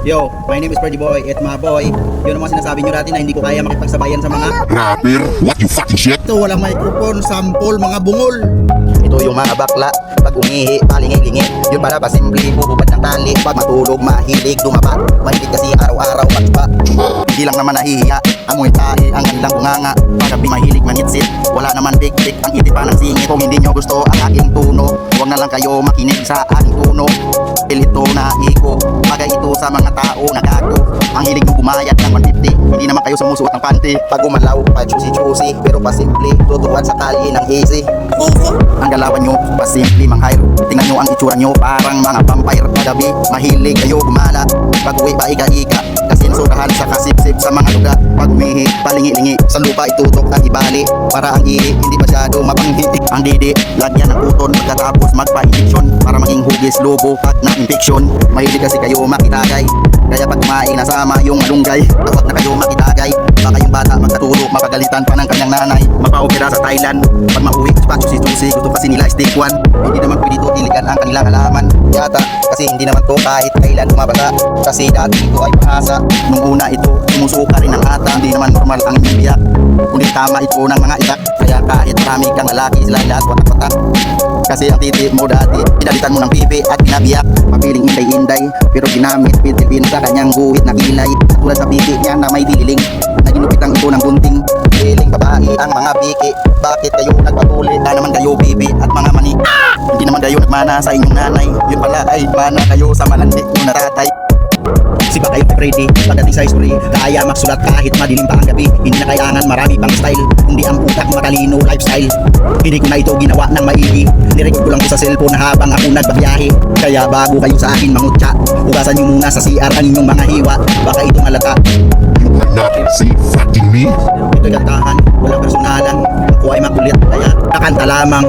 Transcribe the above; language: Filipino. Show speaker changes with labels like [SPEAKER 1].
[SPEAKER 1] Yo, my name is Freddy Boy, at my boy. Yun ang mga sinasabi nyo dati na hindi ko kaya makipagsabayan sa mga
[SPEAKER 2] Rapper? What you fucking shit?
[SPEAKER 1] Ito, walang microphone, sample, mga bungol.
[SPEAKER 3] Ito yung mga bakla Pag umihi, palingi-lingi Yun para pasimple, bububad ng tali Pag matulog, mahilig, dumaba Mahilig kasi araw-araw Hindi lang naman nahihiya. Amoy tahi, ang kanilang bunganga. Pagabi mahilig manitsit Wala naman big-big, ang itipan ng singit. Kung hindi nyo gusto ang aking tuno Huwag na lang kayo makinig sa aking tuno. Pilito na iko Bagay ito sa mga tao na gago. Ang hilig mo gumayat ng 150 Hindi naman kayo sumusuot ng panty Pag umalaw, pa chusi-chusi Pero pasimple, tutuwan sa kalye ng easy. Ang galawan nyo, pasimple mang hayro. Tingnan nyo ang itsura nyo, parang mga vampire Pagabi, mahilig kayo gumala. Pag uwi pa ika-ika Kasi nasurahan sa kasip-sip sa mga lugar. Pag umihi, palingi-lingi Sa lupa itutok at ibali. Para ang ihi, hindi masyado mapanghi Ang didi, lagyan ng uton. Pagkatapos magpa-injection Para maging hugis, lobo at na-infection Mahilig kasi kayo makitagay. Kaya pag kumain nasama yung malunggay. Tawag na kayo makitagay Baka yung bata magkaturo Mapagalitan pa ng kanyang nanay. Mapaopera sa Thailand. Pag mauwi, pa chusi-chusi Gusto kasi nila stick one Hindi naman pwede to diligan ang kanilang halaman. Yata, kasi hindi naman to kahit kailan lumabasa Kasi dati ito ay pahasa Nung una ito, sumusuka rin ang ata. Hindi naman normal ang inyong biyak Kundi tama ito ng mga itak Kaya kahit marami kang lalaki sila lahat watak-watak kasi ang titi mo dati, pinalitan mo ng pipi at pinabiyak. Mapiling inday-inday, pero ginamit pitil-pin sa kanyang guhit na kilay. Tulad sa pipi niya na may dililing Na ginupitan ito ng gunting. Piling babae ang mga piki Bakit kayo nagpatuli? Na naman kayo bibi at mga mani. Hindi naman kayo nagmana sa inyong nanay. Yun pala ay mana kayo sa malandi. Na tatay
[SPEAKER 1] Si ba kayo Freddy, pagdating sa history, kaya magsulat kahit madilim pa ang gabi. Hindi na kailangan marami pang style, kundi ang utak matalino lifestyle. Hindi ko na ito ginawa ng maigi. Nirecord ko lang sa cellphone habang ako nagbabiyahe. Kaya bago kayo sa akin mangutya, hugasan nyo muna sa CR ang inyong mga hiwa. Baka itong halata.
[SPEAKER 2] You are not see fucking me?
[SPEAKER 1] Ito'y kantahan, walang personalan. Ako ay makulit, kaya kakanta lamang.